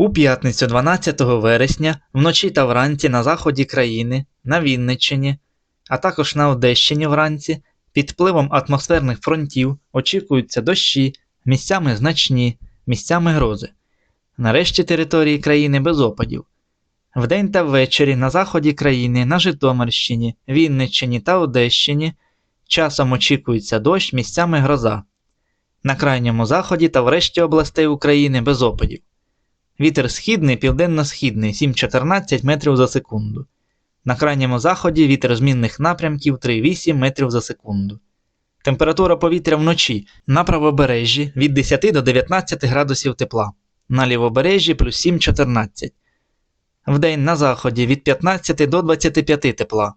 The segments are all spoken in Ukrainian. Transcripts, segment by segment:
У п'ятницю 12 вересня вночі та вранці на заході країни, на Вінниччині, а також на Одещині вранці під впливом атмосферних фронтів очікуються дощі, місцями значні, місцями грози. Нарешті території країни без опадів. Вдень та ввечері на заході країни, на Житомирщині, Вінниччині та Одещині часом очікується дощ, місцями гроза. На крайньому заході та в решті областей України без опадів. Вітер східний, південно-східний 7-14 метрів за секунду. На крайньому заході вітер змінних напрямків 3-8 метрів за секунду. Температура повітря вночі на правобережжі від 10 до 19 градусів тепла, на лівобережжі плюс 7-14. Вдень на заході від 15 до 25 тепла.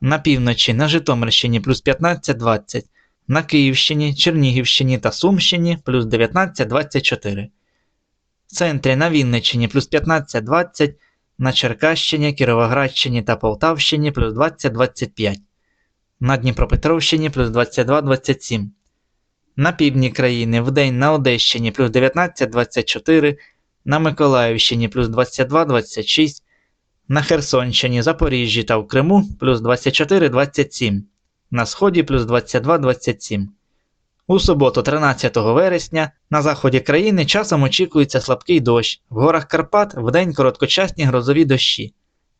На півночі на Житомирщині плюс 15-20, на Київщині, Чернігівщині та Сумщині плюс 19-24. В центрі на Вінниччині плюс 15-20, на Черкащині, Кіровоградщині та Полтавщині плюс 20-25, на Дніпропетровщині плюс 22-27, на півдні країни вдень на Одещині плюс 19-24, на Миколаївщині плюс 22-26, на Херсонщині, Запоріжжі та в Криму плюс 24-27, на Сході плюс 22-27. У суботу, 13 вересня, на заході країни часом очікується слабкий дощ, в горах Карпат вдень короткочасні грозові дощі.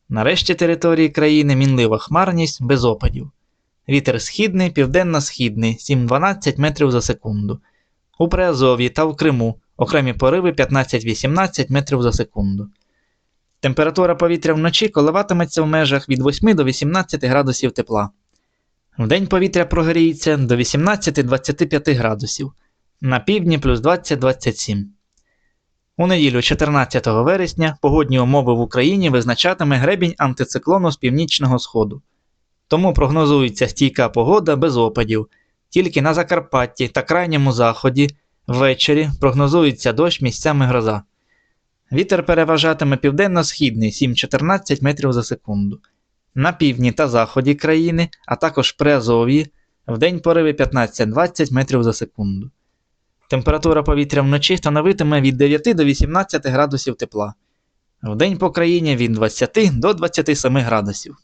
Нарешті території країни мінлива хмарність без опадів. Вітер східний, південно-східний 7-12 метрів за секунду. У Приазов'ї та в Криму окремі пориви 15-18 метрів за секунду. Температура повітря вночі коливатиметься в межах від 8 до 18 градусів тепла. Вдень повітря прогріється до 18-25 градусів, на півдні плюс 20-27. У неділю 14 вересня погодні умови в Україні визначатиме гребінь антициклону з північного сходу. Тому прогнозується стійка погода без опадів. Тільки на Закарпатті та крайньому заході ввечері прогнозується дощ місцями гроза. Вітер переважатиме південно-східний 7-14 метрів за секунду. На півдні та заході країни, а також при в день пориви 15-20 метрів за секунду. Температура повітря вночі становитиме від 9 до 18 градусів тепла. Вдень по країні від 20 до 27 градусів.